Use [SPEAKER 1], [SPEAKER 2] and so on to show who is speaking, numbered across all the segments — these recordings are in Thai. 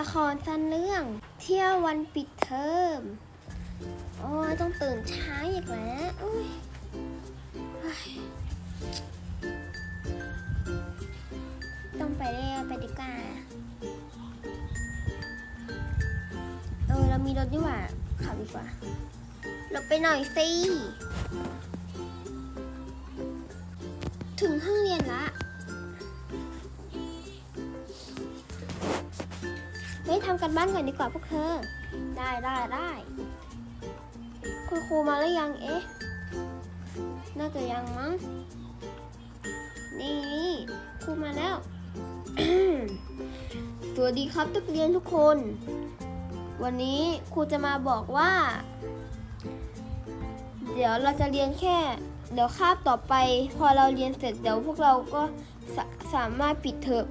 [SPEAKER 1] ละครสั้นเรื่อง เที่ยววันปิดเทอม โอ้ยต้องตื่นเช้าอีกแล้วอุ้ยต้องไปเรียนไปดีกว่าเออ เรามีรถดีกว่าขับดีกว่าหลบไปหน่อยสิ ถึงห้องเรียนละ เฮ้ยทำกันบ้านก่อนดีกว่าพวกเธอ ได้ได้ได้คุณครูมาแล้วยังเอ๊ะ น่าจะยังมั้งนี่นี่ครูมาแล้ว สวัสดีครับนักเรียนทุกคน วันนี้ครูจะมาบอกว่า เดี๋ยวเราจะเรียนแค่ เดี๋ยวคาบต่อไป พอเราเรียนเสร็จเดี๋ยวพวกเราก็สาสามารถปิดเทอม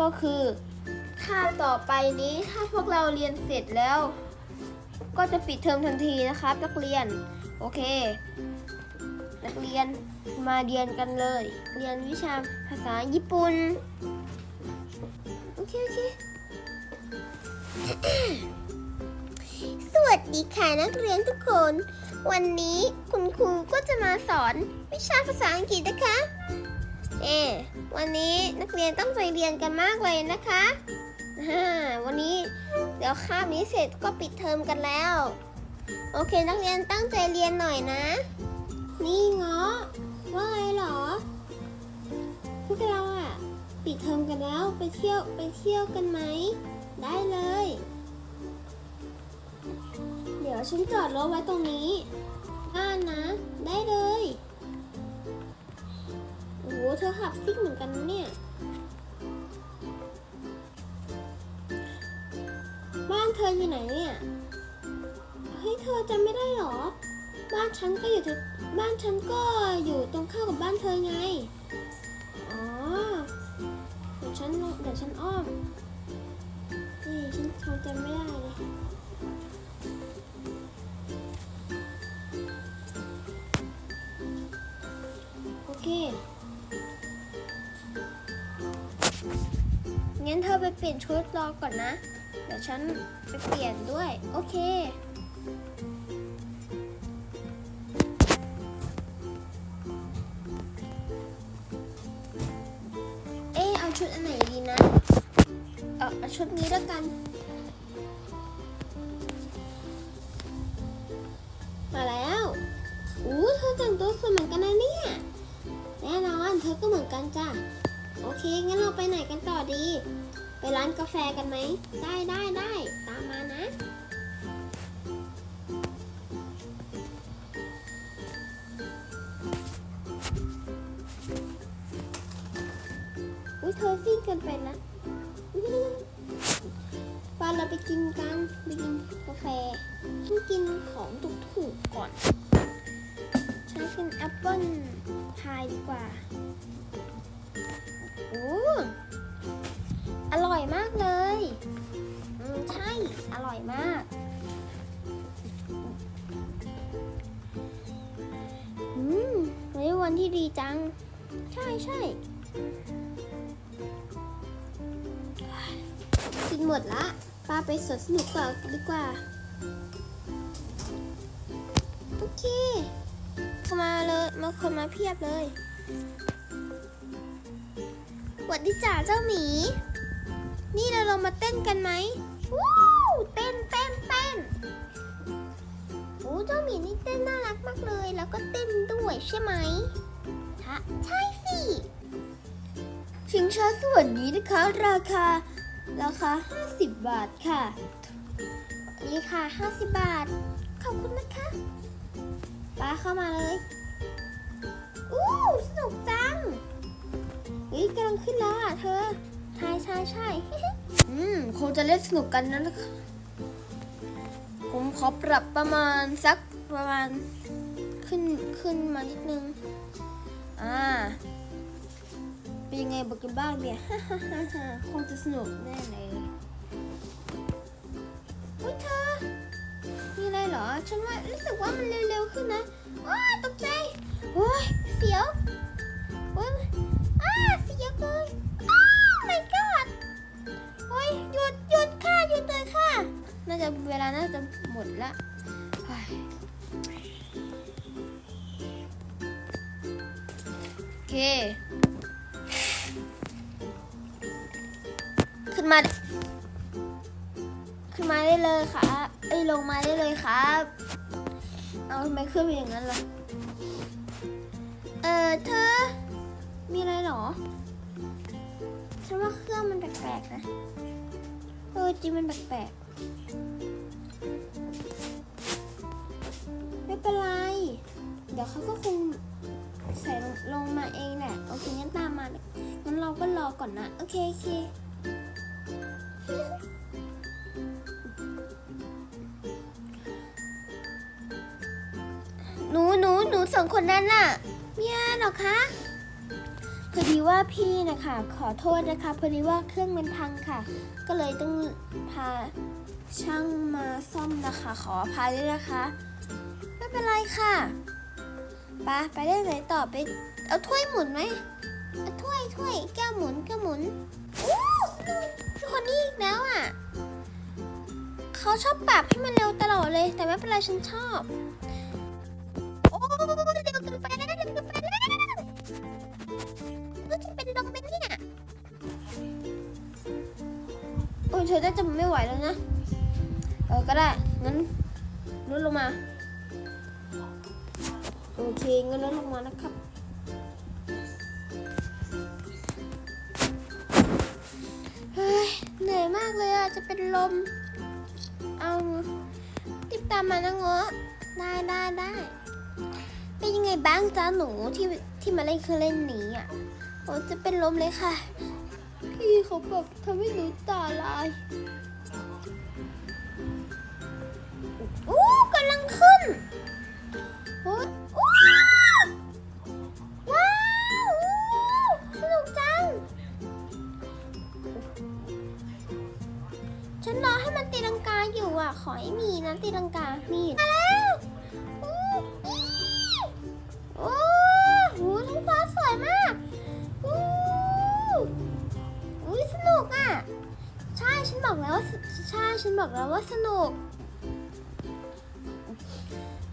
[SPEAKER 1] ก็คือคาต่อไปนี้ถ้าพวกเราเรียนเสร็จแล้ว ก็จะปิดเทอมทันทีนะครับ นักเรียน โอเค นักเรียนมาเรียนกันเลย เรียนวิชาภาษาญี่ปุ่น โอเค โอเคสวัสดีค่ะนักเรียนทุกคน วันนี้คุณครูก็จะมาสอนวิชาภาษาอังกฤษนะคะ เอ วันนี้นักเรียนต้องใจเรียนกันมากเลยนะคะอ่าวันนี้เดี๋ยวคาบนี้เสร็จก็ปิดเทอมกันแล้ว โอเคนักเรียนตั้งใจเรียนหน่อยนะ นี่เงาะว่าไงเหรอ พวกเราอะปิดเทอมกันแล้วไปเที่ยวไปเที่ยวกันไหม ได้เลย เดี๋ยวฉันจอดรถไว้ตรงนี้บ้านนะ ได้เลย หเธอขับซิ่งเหมือนกันนะเนี่ย บ้านเธออยู่ไหนเนี่ย เฮ้ยเธอจำไม่ได้หรอ บ้านฉันก็อยู่ทีบ้านฉันก็อยู่ตรงข้ามกับบ้านเธอไง อ๋อ เดี๋ยวฉันเดี๋ยวฉันอ้อมนี่ฉันคงจำไม่ได้เลย งั้นเธอไปเปลี่ยนชุดรอก่อนนะ เดี๋ยวฉันไปเปลี่ยนด้วย โอเค เอ๊ะเอาชุดอันไหนดีนะ เอาเอาชุดนี้แล้วกัน มาแล้วอู้เธอแต่งตัวสวยเหมือนกันนะเนี่ย แน่นอนเธอก็เหมือนกันจ้ะ อเค งั้นเราไปไหนกันต่อดี ไปร้านกาแฟกันไหม ได้ได้ได้ตามมานะ อุ้ยเธอซิ่งเกันไปนะปาเราไปกินกันไปกินกาแฟฉันกินของถูกๆก่อนฉันกินแอปเปิ้ลพายดีกว่าโอู้อร่อยมากเลยอืมใช่ อร่อยมาก อืมวันนี้วันที่ดีจัง ใช่ใช่กินหมดละป้าไปสวนสนุกต่อดีกว่า โอเค เข้ามาเลย มาคนมาเพียบเลย หวัดดีจ่าเจ้าหมี นี่เราลงมาเต้นกันไหมวู้เต้นเต้นเต้นโอ้เจ้าหมีนี่เต้นน่ารักมากเลย แล้วก็เต้นด้วยใช่ไหมฮะใช่สิชิงช้าสวัสดีนะคะ ราคา ราคา 50 บาทค่ะราคา50 บาท ขอบคุณนะคะป้าเข้ามาเลย อู้สนุกจัง เฮ้ยกำลังขึ้นแล้วอะเธอใช่ใช่ใช่ อืมคงจะเล่นสนุกกันนะค่ะผมขอปรับประมาณสักประมาณขึ้นขึ้นมานิดนึง อ่า เป็นยังไงบอกกันบ้างเนี่ย คงจะสนุกแน่เลยอุ้ยเธอ มีอะไรเหรอ ฉันว่ารู้สึกว่ามันเร็วๆขึ้นนะว้าตกใจโอ้ยเสียวโอ้ย เสียเกินอ้าว my god โอ้ยหยุดหยุดค่ะหยุดเลยค่ะ น่าจะเวลาน่าจะหมดละเฮ้ยโอเขึ้นมา ขึ้นมาได้เลยค่ะบเอ้ยลงมาได้เลยครับ เอาทำไมขึ้นไปอย่างนั้นล่ะ เออเธอ มีอะไรเหรอ ฉันว่าเครื่องมันแปลกๆนะ เออจริงมันแปลกๆ ไม่เป็นไร เดี๋ยวเขาก็คงใส่ลงมาเองแหละ โอเคงั้นตามมา งั้นเราก็รอก่อนนะ โอเคโอเคหนูหนูหนูสองคนนั้นน่ะ เมีอะไรเหรอคะ อดีว่าพี่นะคะขอโทษนะคะพอดีว่าเครื่องมันพังค่ะ ก็เลยต้องพาช่างมาซ่อมนะคะ ขออภัยด้วยนะคะ ไม่เป็นไรค่ะไปไปได้ไหนต่อไป เอาถ้วยหมุนไหมเอาถ้วยถ้วยแก้วหมุนแก้วหมุนอู้พี่คนนี้อีกแล้วอะเขาชอบปรับให้มันเร็วตลอดเลย แต่ไม่เป็นไรฉันชอบ โอ้เร็วเกินไปแล้วเร็วเกินไเธอน่าจะไม่ไหวแล้วนะ เออก็ได้ งั้นลดลงมา โอเคงั้นลดลงมานะครับ เฮ้ย เหนื่อยมากเลยอะ จะเป็นลม เอาติดตามมานะเงาะได้ได้ได้เป็นยังไงบ้างจ้าหนูที่ที่มาเล่นเครื่องเล่นนี้อะโอ้จะเป็นลมเลยค่ะ พี่เขาแบบทำให้หนูตาลายอู้กำลังขึ้นโอ้อู้ว้าวอู้สนุกจัง ฉันรอให้มันตีลังกาอยู่อะ ขอให้มีนะตีลังกา มีมา ฉันบอกแล้วว่าใช่ฉันบอกแล้วว่าสนุก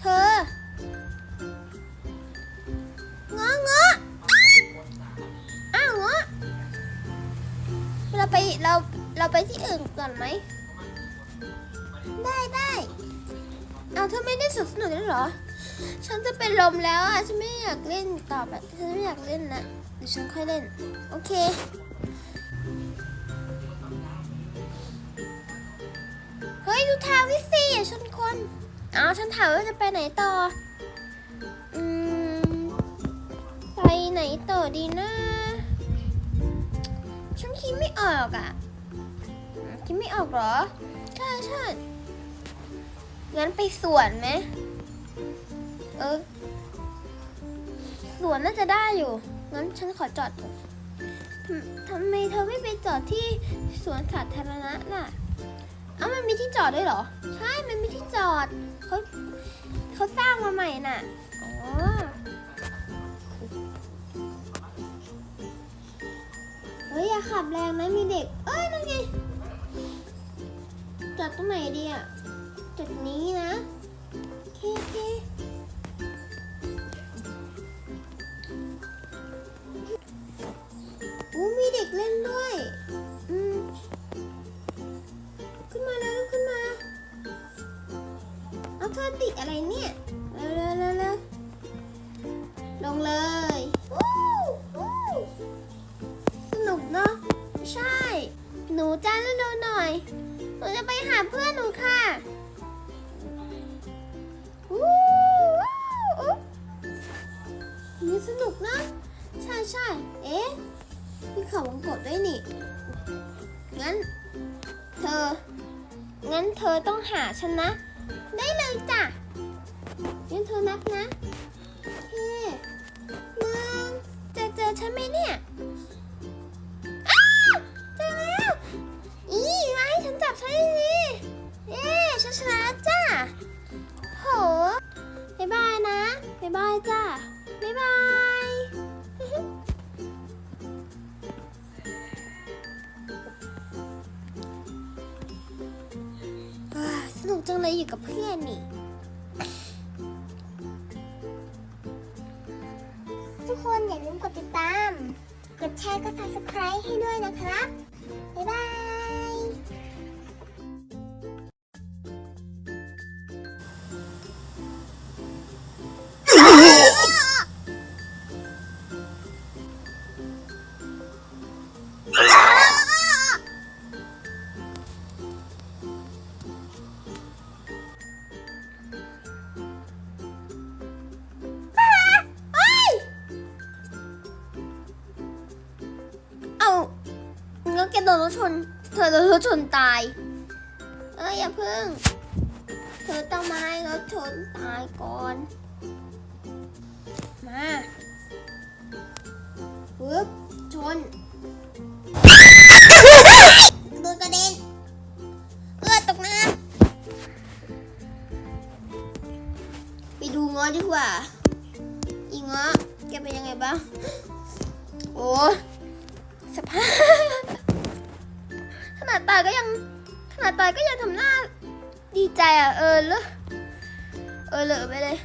[SPEAKER 1] เธอเงาะเงาะอ้าวเงาะเราไปเราเราไปที่อื่นก่อนไหม ได้ได้เอาเธอไม่ได้สนุกสนุกแล้วเหรอ ฉันจะเป็นลมแล้วอะ ฉันไม่อยากเล่นต่อแบบฉันไม่อยากเล่นนะเดี๋ยวฉันค่อยเล่น โอเค ดูทางวิสิอย่าชนคนเอาฉันถามว่าจะไปไหนต่อ อืม ไปไหนต่อดีนะ ฉันคิดไม่ออกอะ คิดไม่ออกเหรอ ใช่ใช่งั้นไปสวนไหม เออ สวนน่าจะได้อยู่ งั้นฉันขอจอดทำทำไมเธอไม่ไปจอดที่สวนสาธารณะล่ะ อ้ามันมีที่จอดด้วยเหรอ ใช่ มันมีที่จอดเขาเขาสร้างมาใหม่น่ะ อ๋อ เฮ้ย อย่าขับแรงนะมีเด็ก เอ้ยนั่นไง จอดตรงไหนดีอะ จุดนี้นะ โอเคโอเค นูจะไปหาเพื่อนหนูค่ะวู้วู้นี่สนุกนะ ใช่ใช่เอ๊ะมีเขาวงกดด้วยนี่ งั้น เธอ งั้นเธอต้องหาฉันนะ ได้เลยจ้ะงั้นเธอนับนะ นุกจังเลยอยู่กับเพื่อนนี่ ทุกคนอย่าลืมกดติดตาม กดแชร์กด subscribe ให้ด้วยนะครับบ๊ายบ แกโดนรถชน เธอโดนรถชนตาย เอ้ยอย่าพึ่ง เธอต้องมาให้รถชนตายก่อน มาปึ๊บชนโดนกระเด็นเลือดตกน้ำไปดูง้อดีกว่า อีง้อแกเป็นยังไงบ้าง โอ้สภาพ นาดตายก็ยังขนาดตายก็ยังทำหน้าดีใจอะ เออเลยเออเลยไปเลย